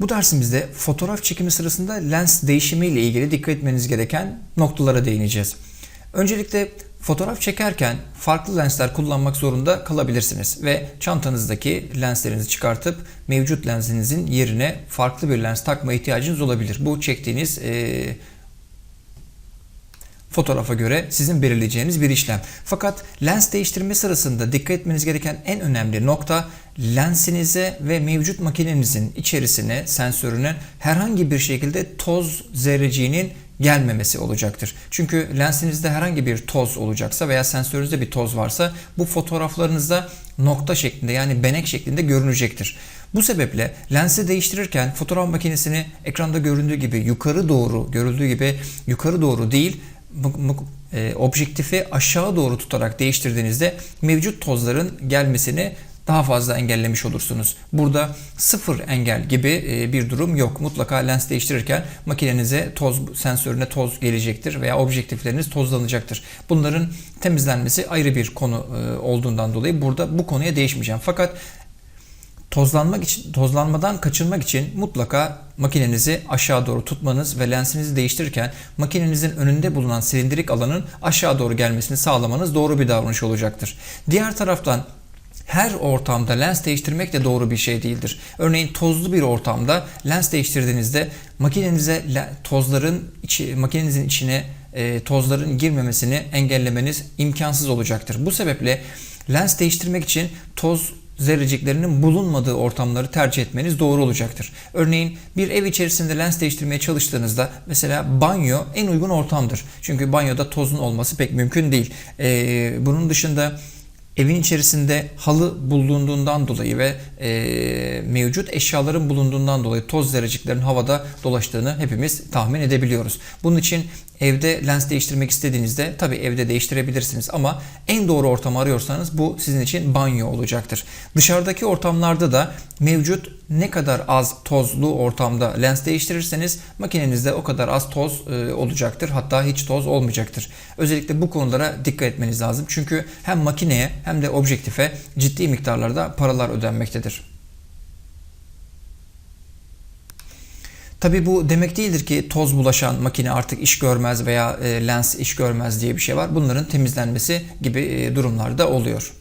Bu dersimizde fotoğraf çekimi sırasında lens değişimi ile ilgili dikkat etmeniz gereken noktalara değineceğiz. Öncelikle fotoğraf çekerken farklı lensler kullanmak zorunda kalabilirsiniz ve çantanızdaki lenslerinizi çıkartıp mevcut lensinizin yerine farklı bir lens takma ihtiyacınız olabilir. Bu çektiğiniz eee fotoğrafa göre sizin belirleyeceğiniz bir işlem. Fakat lens değiştirme sırasında dikkat etmeniz gereken en önemli nokta lensinize ve mevcut makinenizin içerisine, sensörüne herhangi bir şekilde toz zerreciğinin gelmemesi olacaktır. Çünkü lensinizde herhangi bir toz olacaksa veya sensörünüzde bir toz varsa bu fotoğraflarınızda nokta şeklinde yani benek şeklinde görünecektir. Bu sebeple lensi değiştirirken fotoğraf makinesini ekranda göründüğü gibi yukarı doğru görüldüğü gibi yukarı doğru değil e, objektifi aşağı doğru tutarak değiştirdiğinizde mevcut tozların gelmesini daha fazla engellemiş olursunuz. Burada sıfır engel gibi e, bir durum yok. Mutlaka lens değiştirirken makinenize toz sensörüne toz gelecektir veya objektifleriniz tozlanacaktır. Bunların temizlenmesi ayrı bir konu e, olduğundan dolayı burada bu konuya değişmeyeceğim. Fakat Tozlanmak için, tozlanmadan kaçınmak için mutlaka makinenizi aşağı doğru tutmanız ve lensinizi değiştirirken makinenizin önünde bulunan silindirik alanın aşağı doğru gelmesini sağlamanız doğru bir davranış olacaktır. Diğer taraftan her ortamda lens değiştirmek de doğru bir şey değildir. Örneğin tozlu bir ortamda lens değiştirdiğinizde makinenize tozların içi, makinenizin içine e, tozların girmemesini engellemeniz imkansız olacaktır. Bu sebeple lens değiştirmek için toz zerreciklerinin bulunmadığı ortamları tercih etmeniz doğru olacaktır. Örneğin bir ev içerisinde lens değiştirmeye çalıştığınızda mesela banyo en uygun ortamdır. Çünkü banyoda tozun olması pek mümkün değil. Ee, bunun dışında evin içerisinde halı bulunduğundan dolayı ve e, mevcut eşyaların bulunduğundan dolayı toz zerreciklerin havada dolaştığını hepimiz tahmin edebiliyoruz. Bunun için evde lens değiştirmek istediğinizde tabi evde değiştirebilirsiniz ama en doğru ortamı arıyorsanız bu sizin için banyo olacaktır. Dışarıdaki ortamlarda da mevcut ne kadar az tozlu ortamda lens değiştirirseniz makinenizde o kadar az toz e, olacaktır. Hatta hiç toz olmayacaktır. Özellikle bu konulara dikkat etmeniz lazım. Çünkü hem makineye hem de objektife ciddi miktarlarda paralar ödenmektedir. Tabi bu demek değildir ki toz bulaşan makine artık iş görmez veya e, lens iş görmez diye bir şey var. Bunların temizlenmesi gibi e, durumlar da oluyor.